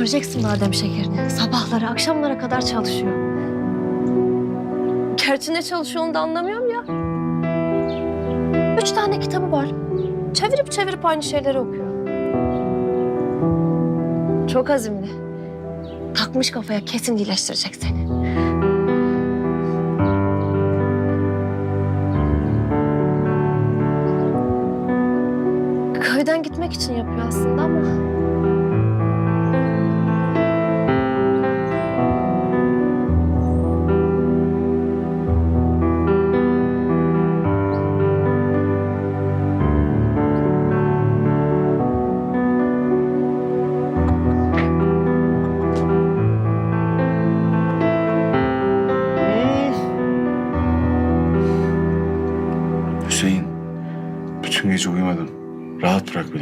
göreceksin badem şekerini. Sabahları, akşamlara kadar çalışıyor. Gerçi ne çalışıyor onu da anlamıyorum ya. Üç tane kitabı var. Çevirip çevirip aynı şeyleri okuyor. Çok azimli. Takmış kafaya kesin iyileştirecek seni. Köyden gitmek için yapıyor aslında ama...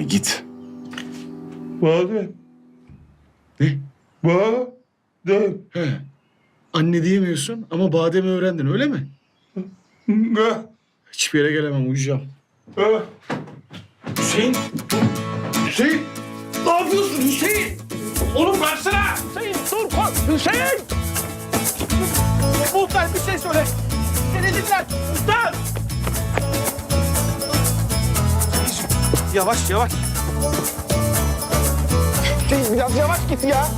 git. Badem. Ne? Badem. He. Anne diyemiyorsun ama bademi öğrendin öyle mi? Ne? Hiçbir yere gelemem, uyuyacağım. Ha? Hüseyin, Hüseyin. Ne yapıyorsun Hüseyin? Oğlum versene. Hüseyin dur kork. Hüseyin! Muhtar bir şey söyle. Seni dinler. Muhtar! Yavaş yavaş. Hüseyin biraz yavaş git ya.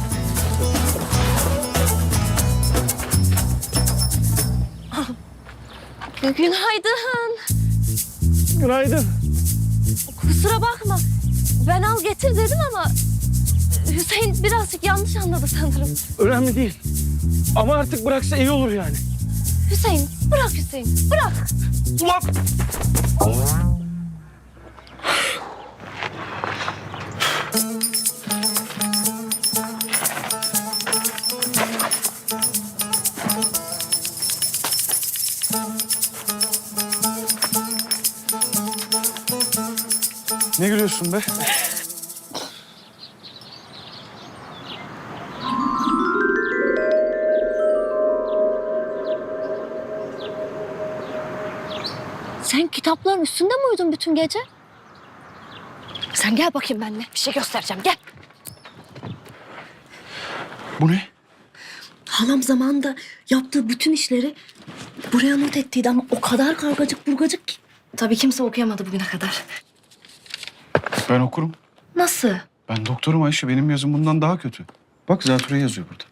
Günaydın. Günaydın. Kusura bakma. Ben al getir dedim ama... Hüseyin birazcık yanlış anladı sanırım. Önemli değil. Ama artık bıraksa iyi olur yani. Hüseyin, bırak Hüseyin, bırak. Ulan! Ne gülüyorsun be? Sen kitapların üstünde mi uyudun bütün gece? Sen gel bakayım benimle. Bir şey göstereceğim. Gel. Bu ne? Halam zamanında yaptığı bütün işleri buraya not ettiydi ama o kadar kargacık burgacık ki. Tabii kimse okuyamadı bugüne kadar. Ben okurum. Nasıl? Ben doktorum Ayşe, benim yazım bundan daha kötü. Bak zatürre yazıyor burada.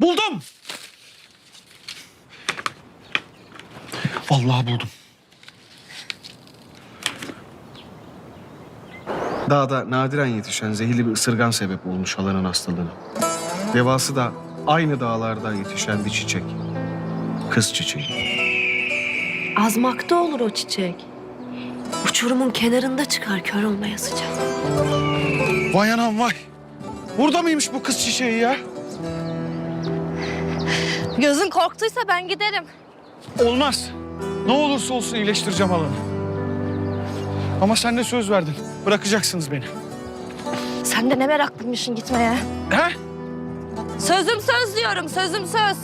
Buldum. Vallahi buldum. Dağda nadiren yetişen zehirli bir ısırgan sebep olmuş halanın hastalığına. Devası da aynı dağlarda yetişen bir çiçek. Kız çiçeği. Azmakta olur o çiçek. Uçurumun kenarında çıkar kör olmaya sıcak. Vay anam vay. Burada mıymış bu kız çiçeği ya? Gözün korktuysa ben giderim. Olmaz. Ne olursa olsun iyileştireceğim halanı. Ama sen de söz verdin. Bırakacaksınız beni. Sen de ne meraklıymışsın gitmeye. He? Sözüm söz diyorum, sözüm söz.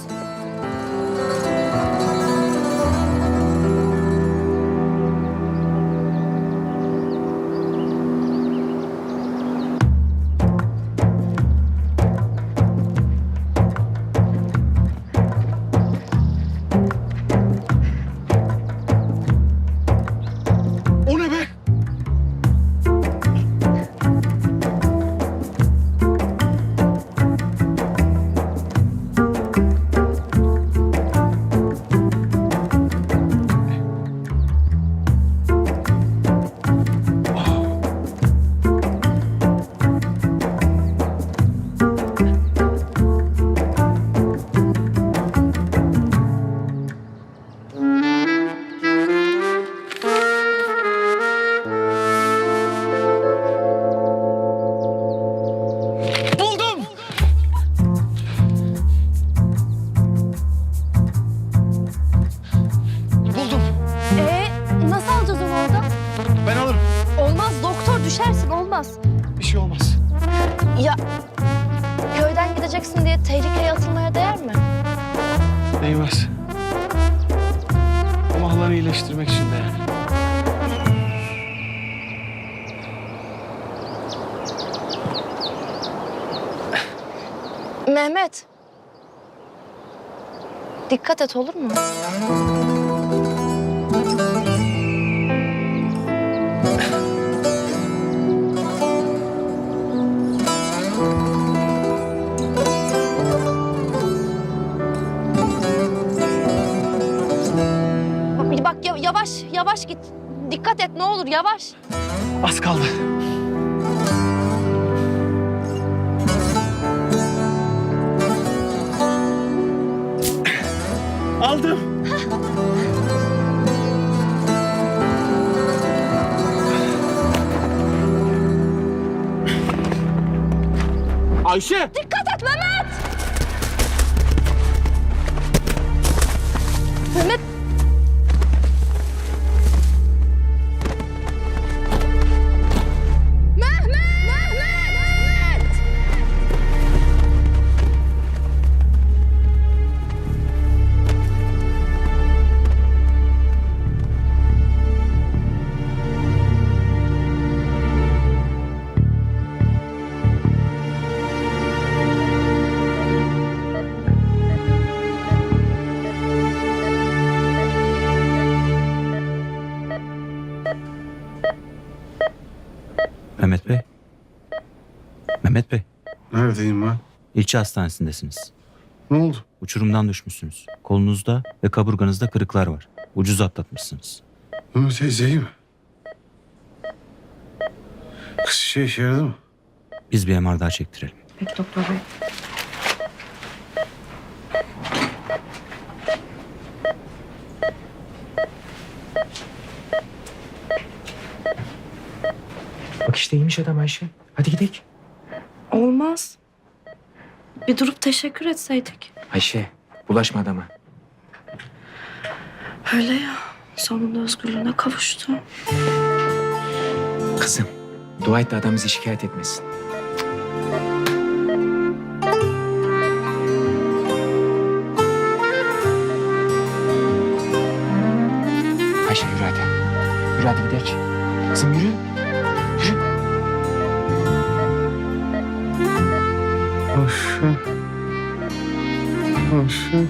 olmaz. Bir şey olmaz. Ya köyden gideceksin diye tehlikeye atılmaya değer mi? Değmez. Ama halanı iyileştirmek için değer. Mehmet. Dikkat et olur mu? Yavaş git. Dikkat et ne olur yavaş. Az kaldı. Aldım. Ayşe! Dikkat Mehmet Bey. Mehmet Bey, Neredeyim ben? ilçe hastanesindesiniz. Ne oldu? Uçurumdan düşmüşsünüz. Kolunuzda ve kaburganızda kırıklar var. Ucuz atlatmışsınız. Mehmet teyze iyi mi? Kız şey işe yaradı mı? Biz bir MR daha çektirelim. Peki doktor bey. İşte iyiymiş adam Ayşe. Hadi gidelim. Olmaz. Bir durup teşekkür etseydik. Ayşe bulaşma adama. Öyle ya. Sonunda özgürlüğüne kavuştu. Kızım dua et de adam bizi şikayet etmesin. Ayşe yürü hadi. Yürü hadi gidelim. Kızım yürü. Yürü. Ayşe. Ayşe.